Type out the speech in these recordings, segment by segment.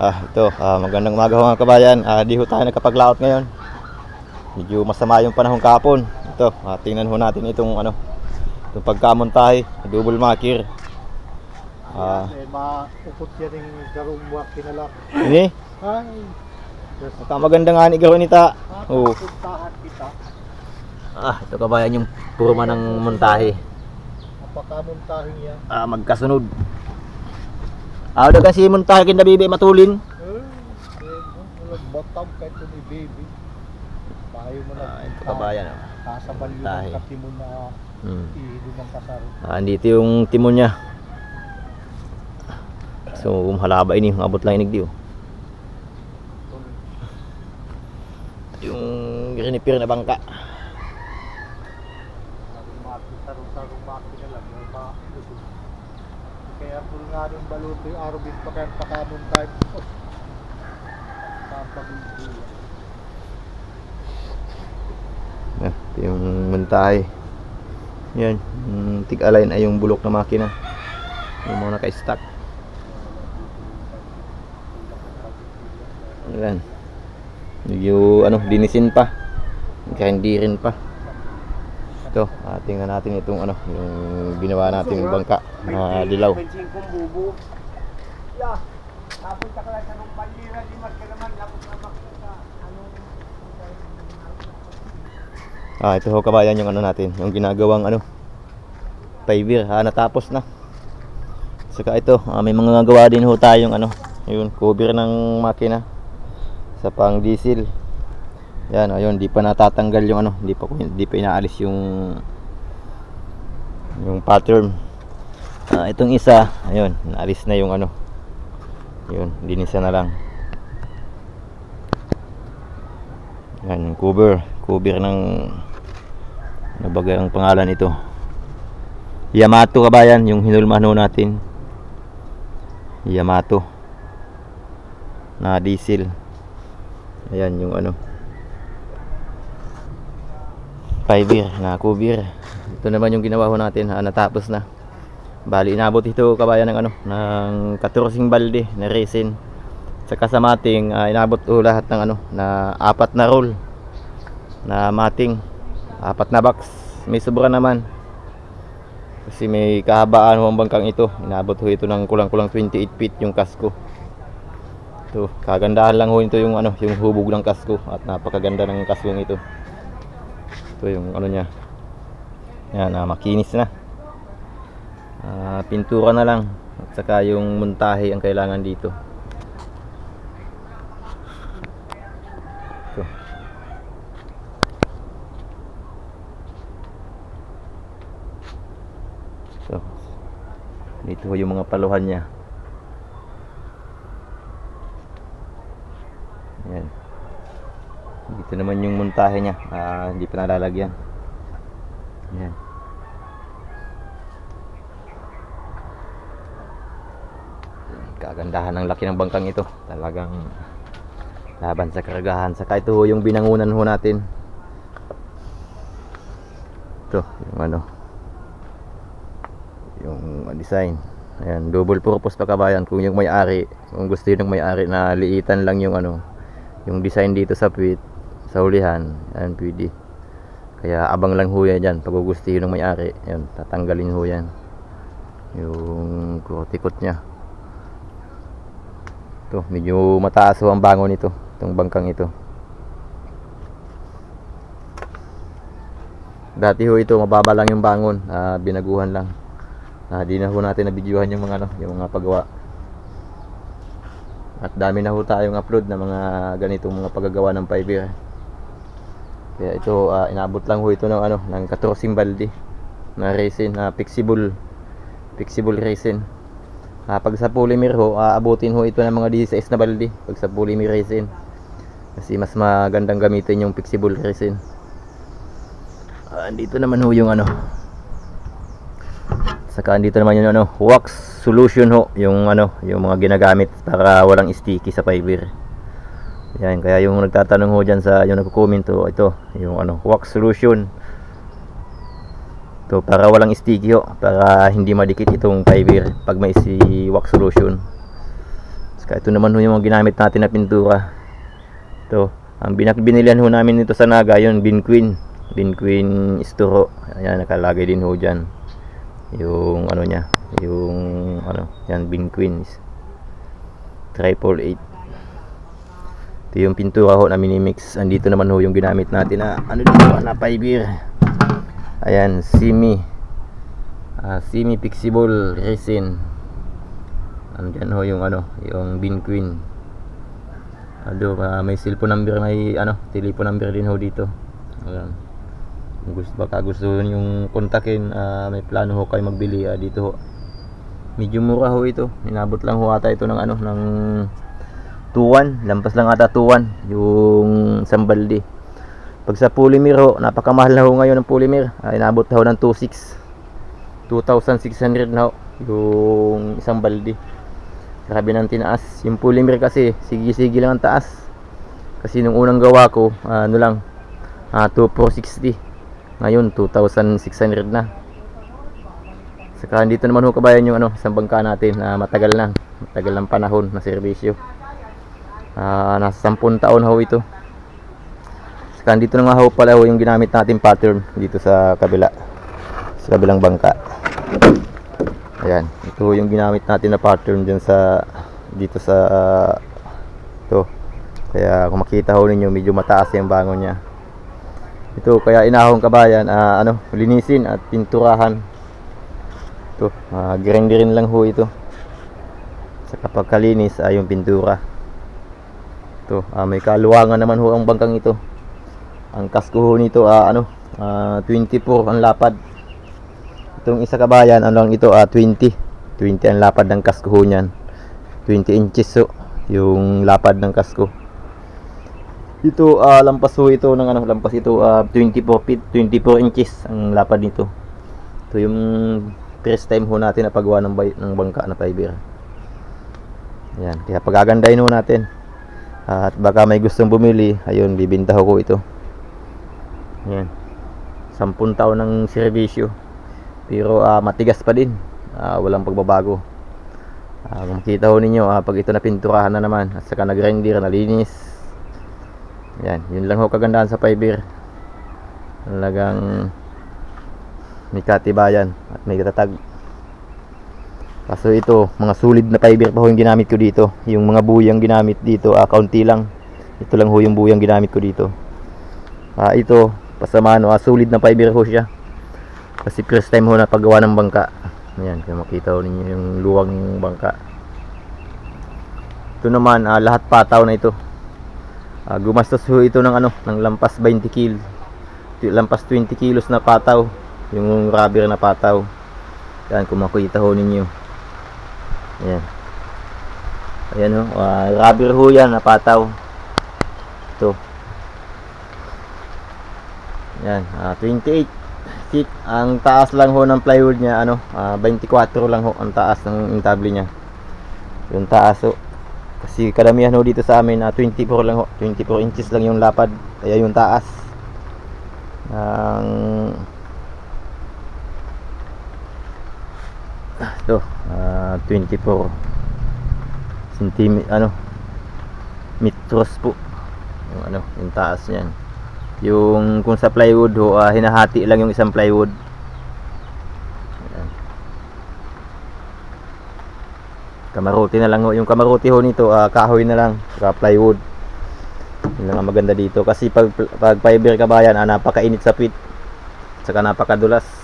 Ah, ito, ah, magandang umaga ho mga kabayan. Ah, di ho tayo nakapaglaot ngayon. Medyo masama yung panahon kapon. Ito, ah, tingnan ho natin itong ano, itong pagkamontahe, double makir. Ah, Eh, maupot yan yung garumwa kinalak. ini, Ay, yes. ito maganda nga ni garo nita. Oh. Puntahan kita. Ah, ito kabayan yung purma ng montahe. Napakamuntahin yan. Ah, magkasunod. Ah, daw kasi montahe kinda bibi matulin. Bottom kahit ito ni baby. Tayo mo na. Ah, ito kabayan. Oh. Kasabal yun Tayo. ang katimon na Hmm. ihilo ng kasaro. Ah, andito yung timon niya. So, halaba ini, abot lang inig di oh. Yung rinipir na bangka. Sarong-sarong maki na lang. May ma- Kaya kung nga yung baluto yung arbit pa kaya pakamuntahin. Oh. Papagulo. Ah, ito yung muntahe. Yan, yung tig-align ay yung bulok na makina. Yung mga naka-stack. Yan. Yung ano, dinisin pa. Kaya hindi rin pa. Ito, ah, tingnan natin itong ano, yung ginawa nating bangka na dilaw. Bubo. Ya, napunta ka lang sa nung pandira, di mas ka naman, lapos na makita. Anong... Ah, ito ho kabayan yung ano natin, yung ginagawang ano, fiber, ah, natapos na. Saka ito, ah, may mga gawa din ho tayong ano, yun, cover ng makina sa pang diesel. Yan, ayun, di pa natatanggal yung ano, di pa di pa inaalis yung yung pattern. Ah, itong isa, ayun, naalis na yung ano. Yun, dinisa na lang. Yan, yung cover, cover ng ano ba ang pangalan ito? Yamato kabayan, yung hinulmahan ho natin. Yamato. Na diesel. Ayan yung ano. Fiber na cover. Ito naman yung ginawa ho natin, ah, natapos na. Bali inabot ito kabayan ng ano, ng 14 balde na resin. Sa kasamating ah, inabot ho lahat ng ano, na apat na roll na mating. Apat na box. May sobra naman. Kasi may kahabaan ho ang bangkang ito. Inabot ho ito ng kulang-kulang 28 feet yung kasko. Ito kagandahan lang ho ito yung ano yung hubog ng kasko. At napakaganda ng kaskong ito ito yung ano niya. Yan ah, makinis na. Ah, pintura na lang. At saka yung muntahe ang kailangan dito. Ito. So, dito yung mga paluhan niya. Ayan. Dito naman yung muntahe niya. Ah, hindi pa nalalagyan. Ayan. Kagandahan ng laki ng bangkang ito. Talagang laban sa karagahan. Saka ito yung binangunan ho natin. Ito, yung ano, yung design. Ayan, double purpose pa kabayan kung yung may-ari, kung gusto yun ng may-ari na liitan lang yung ano, yung design dito sa puwit, sa hulihan, ayan pwede. Kaya abang lang ho yan dyan, pag gusto yun ng may-ari, ayan, tatanggalin ho yan. Yung kutikot niya. Ito, medyo mataas ho ang bangon nito, itong bangkang ito. Dati ho ito, mababa lang yung bangon, ah, binaguhan lang. Ah, di na ho natin nabidyohan yung mga ano, yung mga paggawa. At dami na ho tayong upload na mga ganitong mga paggagawa ng fiber. Kaya ito ah, inabot lang ho ito ng ano, ng 14 balde na resin na flexible flexible resin. Ah, pag sa polymer ho, aabutin ho ito ng mga 16 na balde pag sa polymer resin. Kasi mas magandang gamitin yung flexible resin. Ah, dito naman ho yung ano, Saka andito naman yung ano, wax solution ho, yung ano, yung mga ginagamit para walang sticky sa fiber. Yan, kaya yung nagtatanong ho diyan sa yung nagko-comment ho, ito, yung ano, wax solution. To para walang sticky ho, para hindi madikit itong fiber pag may si wax solution. Kaya ito naman ho yung mga ginamit natin na pintura. Ito, ang binak binilihan ho namin nito sa Naga, yun, Bin Queen. Bin Queen Isturo. Ayan, nakalagay din ho dyan. Yung ano niya, yung ano, yan, Bin Queen. Triple eight. Ito yung pintura ho na minimix. Andito naman ho yung ginamit natin na ano dito, na 5 year. Ayan, Simi. Ah, Simi Fixable Resin. Andyan ho yung ano, yung Bin Queen. Ado, ah, may cellphone number, may ano, telephone number din ho dito. Ayan. Kung gusto baka gusto yung kontakin, ah, may plano ho kayo magbili ah, dito ho. Medyo mura ho ito. Inabot lang ho ata ito ng ano, ng 2-1. Lampas lang ata 2-1 yung isang balde. Pag sa polymer ho, napakamahal na ho ngayon ng polymer. Ah, inabot na ho ng 2.6. 2,600 na ho yung isang balde. Grabe ng tinaas. Yung polymer kasi, sige-sige lang ang taas. Kasi nung unang gawa ko, ano lang, ah, 2,460. Ngayon, 2,600 na. Saka dito naman ho kabayan yung ano, isang bangka natin na matagal na. Matagal ng panahon na serbisyo. Ah, nasa 10 taon ho ito. Saka dito na nga ho pala ho yung ginamit natin pattern dito sa kabila. Sa kabilang bangka. Ayan, ito ho yung ginamit natin na pattern dyan sa dito sa ah, ito. Kaya kung makita ho ninyo medyo mataas yung bangon niya. Ito kaya inahong kabayan ah, ano, linisin at pinturahan. Ito, uh, grinderin lang ho ito. Sa kapag kalinis ay yung pintura. Ito, ah, may kaluwangan naman ho ang bangkang ito. Ang kasko ho nito ah, ano, ah, 24 ang lapad. Itong isa kabayan, ano lang ito, ah, 20. 20 ang lapad ng kasko ho niyan. 20 inches ho, yung lapad ng kasko. Ito, ah, lampas ho ito ng ano, lampas ito, ah, 24 feet, 24 inches ang lapad nito. Ito yung first time ho natin na paggawa ng, ng bangka na fiber. Yan, kaya pagagandahin ho natin. At baka may gustong bumili, ayun, bibinta ko ito. Yan. 10 taon ng serbisyo. Pero ah, matigas pa din. Ah, walang pagbabago. Kung makita ho ninyo, ah, pag ito na pinturahan na naman, at saka nag-render, nalinis. Yan, yun lang ho kagandahan sa fiber. Talagang may katibayan at may katatag. Kaso ito, mga solid na fiber pa ho yung ginamit ko dito. Yung mga buyang ginamit dito, ah, kaunti lang. Ito lang ho yung buyang ginamit ko dito. Ah, ito, pasamaan, ah, solid na fiber ho siya. Kasi first time ho na paggawa ng bangka. Ayan, kaya makita ho ninyo yung luwang ng bangka. Ito naman, ah, lahat pataw na ito. Ah, gumastos ho ito ng ano, ng lampas 20 kil. Lampas 20 kilos na pataw. Yung rubber na pataw. Yan, kung makita ho ninyo. Ayan. Ayan ho, ah, rubber ho yan na pataw. Ito. Yan, ah, 28 feet. Ang taas lang ho ng plywood niya, ano, ah, 24 lang ho ang taas ng intable niya. Yung taas ho. Kasi karamihan ho dito sa amin, ah, 24 lang ho. 24 inches lang yung lapad. Kaya yung taas. Ang ito, ah, 24 cm ano? Metros po. Yung ano yung taas niyan. Yung kung sa plywood ho ah, hinahati lang yung isang plywood. Ayan. kamarote na lang ho. Yung kamarote ho nito ah, kahoy na lang saka plywood. Yun lang ang maganda dito. Kasi pag, pag fiber kabayan ah, napakainit sa pit saka napakadulas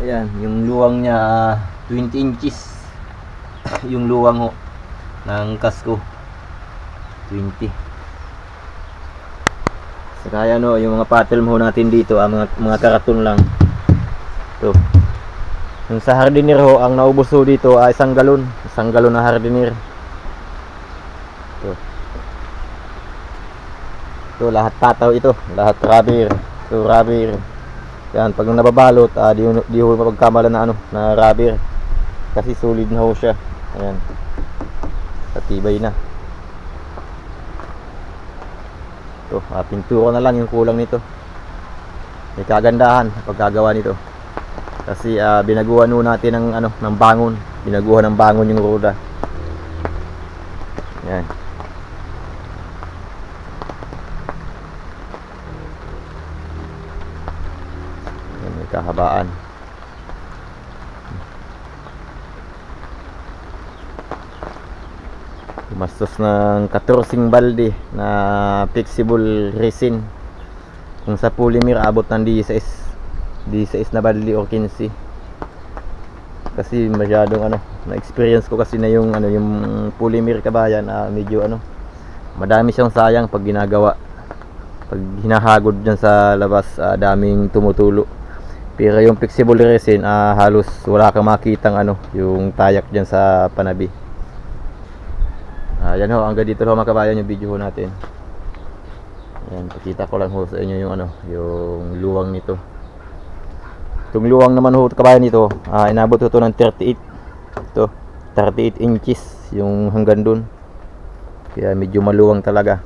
ayan yung luwang niya ah, 20 inches. Yung luwang ho ng kasko. 20 saka yan ho yung mga pattern ho natin dito ah, mga, mga karaton lang. Ito. Yung sa hardener ho ang naubos ho dito ay isang galon. Isang galon na hardener ito. Ito lahat pataw ito. Lahat rubber. Ito rubber yan pag nababalot ah, di, di ho mapagkamala na ano na rubber. Kasi solid na ho siya. Ayan. Katibay na. Ito ah, pintura na lang yung kulang nito. May kagandahan pagkagawa nito. Kasi ah, binaguhan ho natin ng ano ng bangon. Binaguhan ng bangon yung roda Yan. Yan, may kahabaan. Gumastos ng 14 balde na flexible resin. Kung sa polymer abot ng 16 16 na balde o 15. Kasi masyadong ano, na-experience ko kasi na yung ano yung polymer kabayan ah, medyo ano madami siyang sayang pag ginagawa. Pag hinahagod diyan sa labas, ah, daming tumutulo. Pero yung flexible resin, ah, halos wala kang makitang ano, yung tayak diyan sa panabi. Ah, yan ho, hanggang dito ho mga yung video ho natin. Ayan, pakita ko lang ho sa inyo yung ano, yung luwang nito. Itong luwang naman ho kabayan nito, ah, inabot ho to ng 38. Ito, 38 inches yung hanggang dun. Kaya medyo maluwang talaga.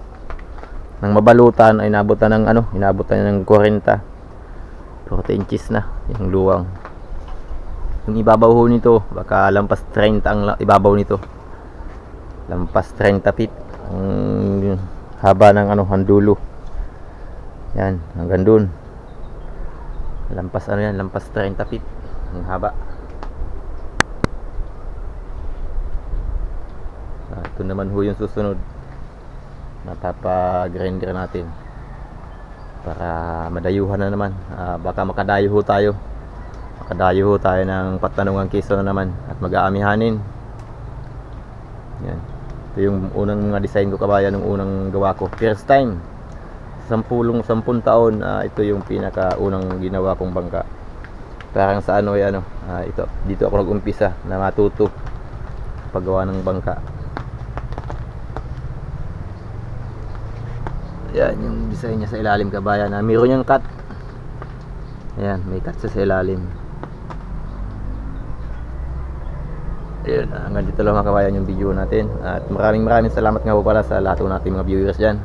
Nang mabalutan ay inabot na ng ano, inabot na ng 40. 40 inches na yung luwang. Yung ibabaw nito, baka lampas 30 ang ibabaw nito. Lampas 30 feet ang haba ng ano handulo. Yan hanggang dun. Lampas ano yan lampas 30 feet ang haba. Ah, ito naman ho yung susunod. Napapa-grinder natin para madayuhan na naman. Ah, baka makadayo ho tayo. Makadayo ho tayo ng patanungang kiso na naman at mag-aamihanin. Yan. Ito yung unang mga design ko kabayan ng unang gawa ko. First time. Sampulong sampun taon. Ah, ito yung pinaka unang ginawa kong bangka. Parang sa ano ay ano? Ah, ito. Dito ako nag-umpisa na matuto paggawa ng bangka yan yung design niya sa ilalim kabayan na meron niyang cut ayan may cut sa ilalim Ayun, hanggang dito lang mga kabayan yung video natin. At maraming maraming salamat nga po pala sa lahat ng nating mga viewers dyan.